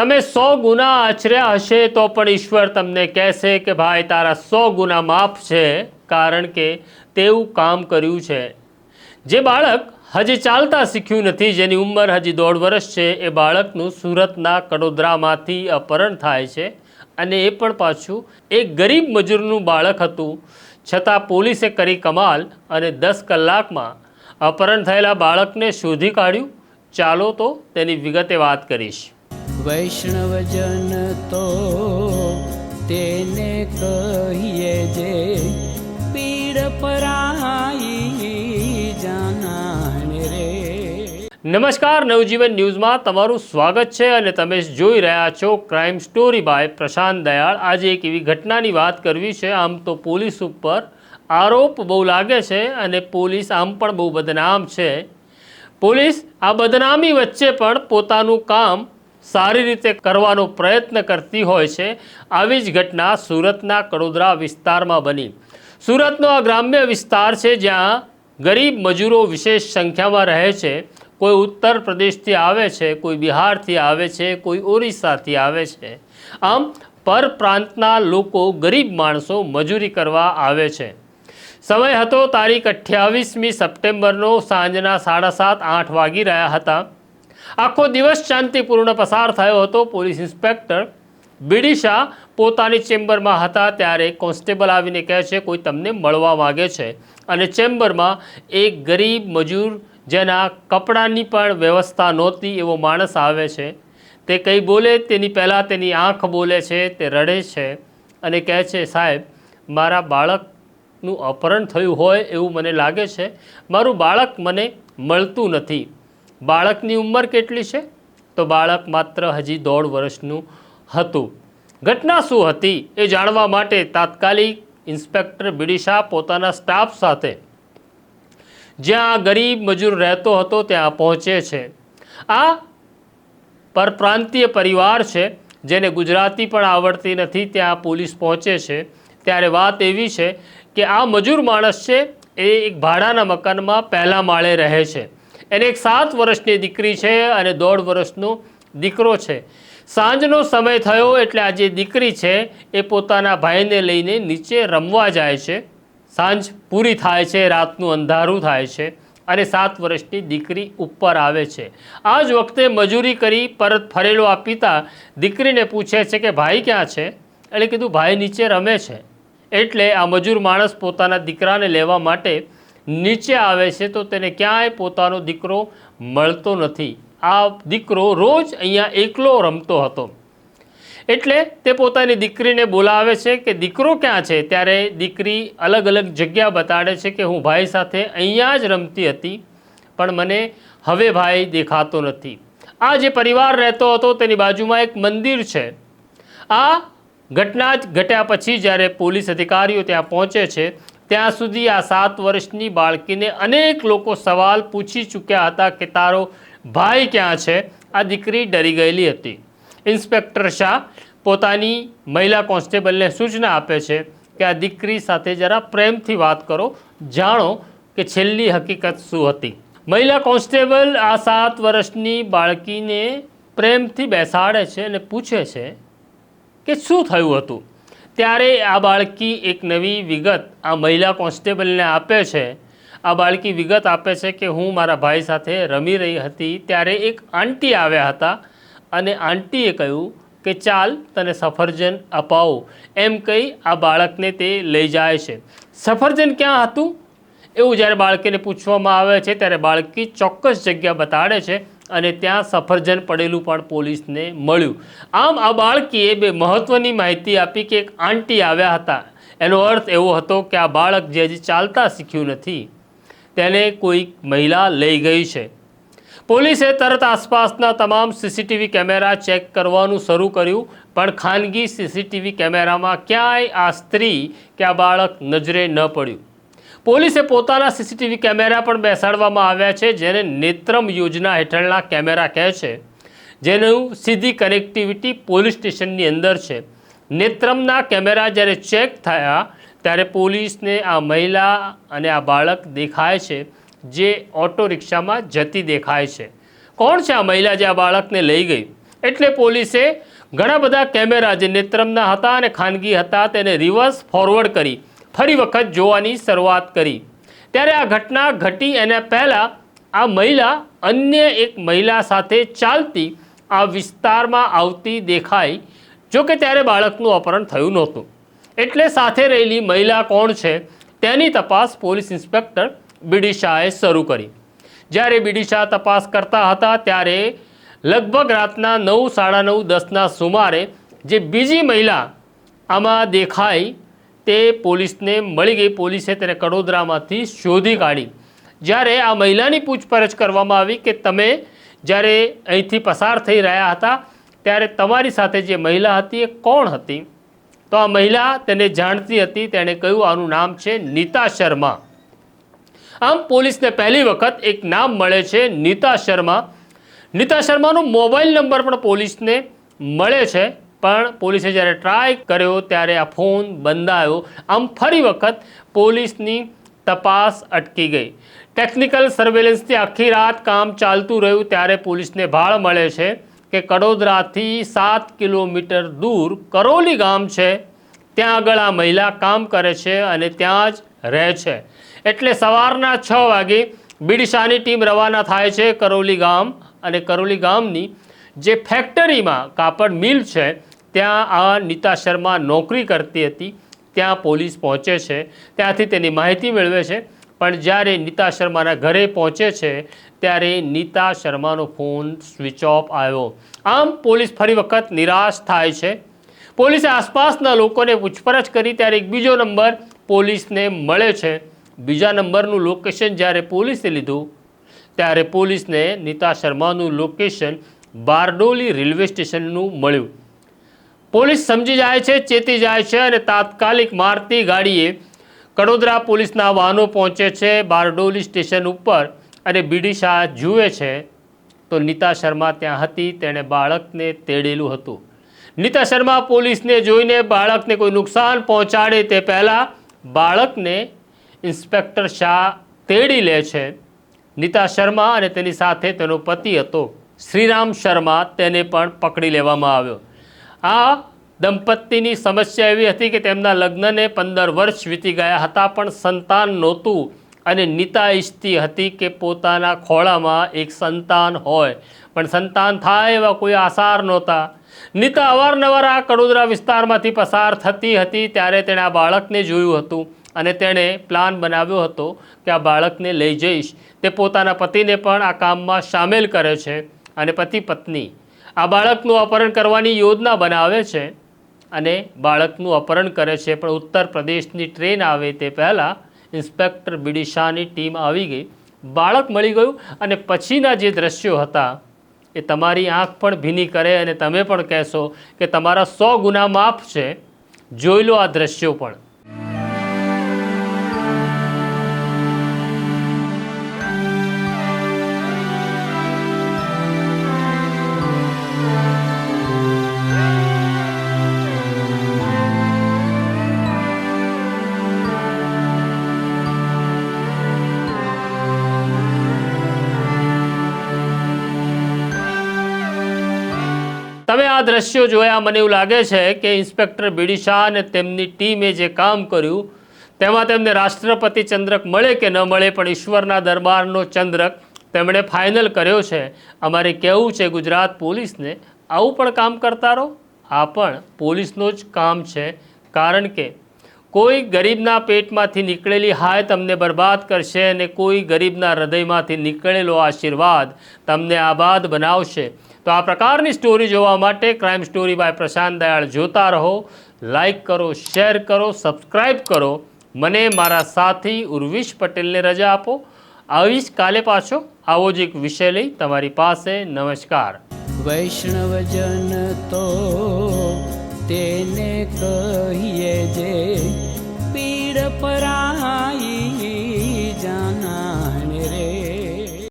તમે સો ગુના આચર્યા હશે તો પણ ઈશ્વર તમને કહેશે કે ભાઈ, તારા સો ગુના માફ છે, કારણ કે તેવું કામ કર્યું છે. જે બાળક હજી ચાલતા શીખ્યું નથી, જેની ઉંમર હજી દોઢ વર્ષ છે, એ બાળકનું સુરતના કડોદરામાંથી અપહરણ થાય છે અને એ પણ પાછું એક ગરીબ મજૂરનું બાળક હતું. છતાં પોલીસે કરી કમાલ અને દસ કલાકમાં અપહરણ થયેલા બાળકને શોધી કાઢ્યું. ચાલો તો તેની વિગતે વાત કરીશ. વૈષ્ણવજન તો તેને કહીએ જે પીડ પરાઈ જાનાને રે. નમસ્કાર, નવજીવન ન્યૂઝમાં તમારું સ્વાગત છે અને તમે જોઈ રહ્યા છો crime story by Prashant Dayal. આજે એક એવી ઘટનાની વાત કરવી છે. આમ તો પોલીસ ઉપર આરોપ બહુ લાગે છે અને પોલીસ આમ પણ બહુ બદનામ છે. પોલીસ આ બદનામી વચ્ચે પણ પોતાનું કામ સારી રીતે કરવાનો પ્રયત્ન કરતી હોય છે, આવી જ ઘટના સુરતના કડોદરા વિસ્તારમાં બની. સુરતનો આ ગ્રામ્ય વિસ્તાર છે, જ્યાં ગરીબ મજૂરો વિશેષ સંખ્યામાં રહે છે. કોઈ ઉત્તર પ્રદેશથી આવે છે, કોઈ બિહારથી આવે છે, કોઈ ઓરિસ્સાથી આવે છે. આમ પરપ્રાંતના લોકો ગરીબ માણસો મજૂરી કરવા આવે છે. સમય હતો તારીખ અઠ્યાવીસમી સપ્ટેમ્બરનો સાંજના સાડા સાત, આઠ વાગી રહ્યા હતા. આખો દિવસ શાંતિપૂર્ણ પસાર થયો હતો પોલીસ ઇન્સ્પેક્ટર. બીડી શાહ પોતાની ચેમ્બરમાં હતા ત્યારે કોન્સ્ટેબલ આવીને કહે છે, કોઈ તમને મળવા માગે છે. અને ચેમ્બરમાં એક ગરીબ મજૂર જેના કપડાની પણ વ્યવસ્થા નહોતી એવો માણસ આવે છે. તે કંઈ બોલે, તેની પહેલાં તેની આંખ બોલે છે, તે રડે છે અને કહે છે, સાહેબ, મારા બાળકનું અપહરણ થયું હોય એવું મને લાગે છે. મારું બાળક મને મળતું નથી. બાળકની ઉંમર કેટલી છે? તો બાળક માત્ર હજી દોઢ વર્ષનું હતું. ઘટના શું હતી એ જાણવા માટે તાત્કાલિક ઇન્સ્પેક્ટર બિડીશા પોતાના સ્ટાફ સાથે જ્યાં ગરીબ મજૂર રહેતો હતો ત્યાં પહોંચે છે. આ પરપ્રાંતીય પરિવાર છે, જેને ગુજરાતી પણ આવડતી નથી, ત્યાં પોલીસ પહોંચે છે. ત્યારે વાત એવી છે કે આ મજૂર માણસ છે, એ એક ભાડાના મકાનમાં પહેલા માળે રહે છે. એને એક સાત વર્ષની દીકરી છે અને દોઢ વર્ષનો દીકરો છે. સાંજનો સમય થયો એટલે આ જે દીકરી છે એ પોતાના ભાઈને લઈને નીચે રમવા જાય છે. સાંજ પૂરી થાય છે, રાતનું અંધારું થાય છે અને સાત વર્ષની દીકરી ઉપર આવે છે. આ જ વખતે મજૂરી કરી પરત ફરેલો આ પિતા દીકરીને પૂછે છે કે ભાઈ ક્યાં છે? એટલે કીધું, ભાઈ નીચે રમે છે. એટલે આ મજૂર માણસ પોતાના દીકરાને લેવા માટે નીચે આવે છે તો તેને ક્યાંય પોતાનો દીકરો મળતો નથી. આ દીકરો રોજ અહીંયા એકલો રમતો હતો. એટલે તે પોતાની દીકરીને બોલાવે છે કે દીકરો ક્યાં છે? ત્યારે દીકરી અલગ અલગ જગ્યા બતાડે છે કે હું ભાઈ સાથે અહીંયા જ રમતી હતી, પણ મને હવે ભાઈ દેખાતો નથી. આ જે પરિવાર રહેતો હતો તેની બાજુમાં એક મંદિર છે. આ ઘટના જ ઘટ્યા પછી જ્યારે પોલીસ અધિકારીઓ ત્યાં પહોંચે છે ત્યાં સુધી આ સાત વર્ષની બાળકીને અનેક લોકો સવાલ પૂછી ચૂક્યા હતા કે તારો ભાઈ ક્યાં છે? આ દીકરી ડરી ગયેલી હતી. ઇન્સ્પેક્ટર શાહ પોતાની મહિલા કોન્સ્ટેબલને સૂચના આપે છે કે આ દીકરી સાથે જરા પ્રેમથી વાત કરો, જાણો કે છેલ્લી હકીકત શું હતી. મહિલા કોન્સ્ટેબલ આ સાત વર્ષની બાળકીને પ્રેમથી બેસાડે છે અને પૂછે છે કે શું થયું હતું? ત્યારે આ બાળકી એક નવી વિગત આ મહિલા કોન્સ્ટેબલને આપે છે. આ બાળકી વિગત આપે છે કે હું મારા ભાઈ સાથે રમી રહી હતી ત્યારે એક આંટી આવ્યા હતા અને આંટીએ કહ્યું કે ચાલ તને સફરજન અપાવો. એમ કહી આ બાળકને તે લઈ જાય છે. સફરજન ક્યાં હતું? એવું જ્યારે બાળકીને પૂછવામાં આવે છે ત્યારે બાળકી ચોક્કસ જગ્યા બતાડે છે. અને ત્યાં સફરજન પડેલું પણ પોલીસને મળ્યું. આમ આ બાળકીએ બે મહત્ત્વની માહિતી આપી કે એક આંટી આવ્યા હતા. એનો અર્થ એવો હતો કે આ બાળક જે હજી ચાલતા શીખ્યું નથી. તેને કોઈક મહિલા લઈ ગઈ છે. પોલીસે તરત આસપાસના તમામ સીસીટીવી કેમેરા ચેક કરવાનું શરૂ કર્યું, પણ ખાનગી સીસીટીવી કેમેરામાં ક્યાંય આ સ્ત્રી કે આ બાળક નજરે ન પડ્યું. પોલીસે પોતાના સીસીટીવી કેમેરા પણ બેસાડવામાં આવ્યા છે, જેને નેત્રમ યોજના હેઠળના કેમેરા કહે છે. જેનું સીધી કનેક્ટિવિટી પોલીસ સ્ટેશનની અંદર છે. નેત્રમના કેમેરા જ્યારે ચેક થયા, ત્યારે પોલીસને આ મહિલા અને આ બાળક દેખાય છે, જે ઓટો રિક્ષામાં જતી દેખાય છે. કોણ છે આ મહિલા જે આ બાળકને લઈ ગઈ? એટલે પોલીસે ઘણા બધા કેમેરા જે નેત્રમના હતા અને ખાનગી હતા, તેને રિવર્સ ફોરવર્ડ કરી. ફરી વખત જોવાની શરૂઆત કરી. ત્યારે આ ઘટના ઘટી એના પહેલાં આ મહિલા અન્ય એક મહિલા સાથે ચાલતી આ વિસ્તારમાં આવતી દેખાઈ, જો કે ત્યારે બાળકનું અપહરણ થયું નહોતું. એટલે સાથે રહેલી મહિલા કોણ છે તેની તપાસ પોલીસ ઇન્સ્પેક્ટર બીડી શરૂ કરી. જ્યારે બીડી તપાસ કરતા હતા ત્યારે લગભગ રાતના નવ, સાડા નવ, દસના સુમારે જે બીજી મહિલા આમાં દેખાઈ તે પોલીસને મળી ગઈ. પોલીસે તેને કડોદરામાંથી શોધી કાઢી. જ્યારે આ મહિલાની પૂછપરછ કરવામાં આવી કે તમે જ્યારે અહીંથી પસાર થઈ રહ્યા હતા, ત્યારે તમારી સાથે જે મહિલા હતી એ કોણ હતી? તો આ મહિલા તેને જાણતી હતી. તેણે કહ્યું, આનું નામ છે નીતા શર્મા. આમ પોલીસને પહેલી વખત એક નામ મળે છે નીતા શર્મા. નીતા શર્માનો મોબાઈલ નંબર પણ પોલીસને મળે છે. પણ પોલીસે જ્યારે ટ્રાય કર્યો ત્યારે આ ફોન બંધાયો. આમ ફરી વખત પોલીસની તપાસ અટકી ગઈ. ટેકનિકલ સર્વેલન્સથી આખી રાત કામ ચાલતું રહ્યું ત્યારે પોલીસને ભાળ મળે છે કે કડોદરાથી સાત કિલોમીટર દૂર કરોલી ગામ છે. ત્યાં આગળ આ મહિલા કામ કરે છે અને ત્યાં જ રહે છે. એટલે સવારના છ વાગે બીડીશાની ટીમ રવાના થાય છે કરોલી ગામ અને કરોલી ગામની જે ફેક્ટરીમાં કાપડ મિલ છે ત્યાં આ નીતા શર્મા નોકરી કરતી હતી. ત્યાં પોલીસ પહોંચે છે. ત્યાંથી તેની માહિતી મેળવે છે. પણ જ્યારે નીતા શર્માના ઘરે પહોંચે છે, ત્યારે નીતા શર્માનો ફોન સ્વિચ ઓફ આવ્યો. આમ પોલીસ ફરી વખત નિરાશ થાય છે. પોલીસે આસપાસના લોકોને પૂછપરછ કરી, ત્યારે એક બીજો નંબર પોલીસને મળે છે. બીજા નંબરનું લોકેશન જ્યારે પોલીસે લીધું, ત્યારે પોલીસને નીતા શર્માનું લોકેશન બારડોલી રેલવે સ્ટેશનનું મળ્યું. પોલીસ સમજી જાય છે, ચેતી જાય છે અને તાત્કાલિક મારતી ગાડીએ કડોદરા પોલીસના વાહનો પહોંચે છે, બારડોલી સ્ટેશન ઉપર અને બીડી શાહ જુએ છે. તો નીતા શર્મા ત્યાં હતી, તેણે બાળકને તેડેલું હતું. નીતા શર્મા પોલીસને જોઈને બાળકને કોઈ નુકસાન પહોંચાડે તે પહેલાં બાળકને ઇન્સ્પેક્ટર શાહ તેડી લે છે. નીતા શર્મા અને તેની સાથે તેનો પતિ હતો. શ્રીરામ શર્મા તેને પણ પકડી લેવામાં આવ્યો. આ દંપતીની સમસ્યા એવી હતી કે તેમના લગ્નને પંદર વર્ષ વીતી ગયા હતા, પણ સંતાન નહોતું અને નીતા ઈચ્છતી હતી કે પોતાના ખોળામાં એક સંતાન હોય. પણ સંતાન થાય એવા કોઈ આસાર નહોતા. નીતા અવારનવાર આ કડોદરા વિસ્તારમાંથી પસાર થતી હતી, ત્યારે તેણે આ બાળકને જોયું હતું અને તેણે પ્લાન બનાવ્યો હતો કે આ બાળકને લઈ જઈશ. તે પોતાના પતિને પણ આ કામમાં સામેલ કરે છે અને પતિ પત્ની આ બાળકનું અપહરણ કરવાની યોજના બનાવે છે અને બાળકનું અપહરણ કરે છે. પણ ઉત્તર પ્રદેશની ટ્રેન આવે તે પહેલાં ઇન્સ્પેક્ટર બિડિશાની ટીમ આવી ગઈ. બાળક મળી ગયું અને પછીના જે દ્રશ્યો હતા એ તમારી આંખ પણ ભીની કરે અને તમે પણ કહેશો કે તમારા સો ગુના માફ છે. જોઈ લો આ દ્રશ્યો પણ. તમે આ દ્રશ્યો જોયા મને એવું લાગે છે કે ઇન્સ્પેક્ટર બીડી શાહ અને તેમની ટીમે જે કામ કર્યું, તેમાં તેમને રાષ્ટ્રપતિ ચંદ્રક મળે કે ન મળે, પણ ઈશ્વરના દરબારનો ચંદ્રક તેમણે ફાઇનલ કર્યો છે. અમારે કહેવું છે ગુજરાત પોલીસને આવું પણ કામ કરતા રહો. આ પણ પોલીસનું જ કામ છે. કારણ કે કોઈ ગરીબના પેટમાંથી નીકળેલી હાય તમને બરબાદ કરશે અને કોઈ ગરીબના હૃદયમાંથી નીકળેલો આશીર્વાદ તમને આબાદ બનાવશે. તો આ પ્રકારની સ્ટોરી જોવા માટે crime story by Prashant Dayal જોતા રહો લાઇક કરો શેર કરો સબસ્ક્રાઈબ કરો. મને મારા સાથી ઉર્વિશ પટેલને રજા આપો. આવીશ કાલે પાછો આવો જ એક વિષય લઈ તમારી પાસે. નમસ્કાર. વૈષ્ણવજન તો તેને કહીએ જે પીડ પરાય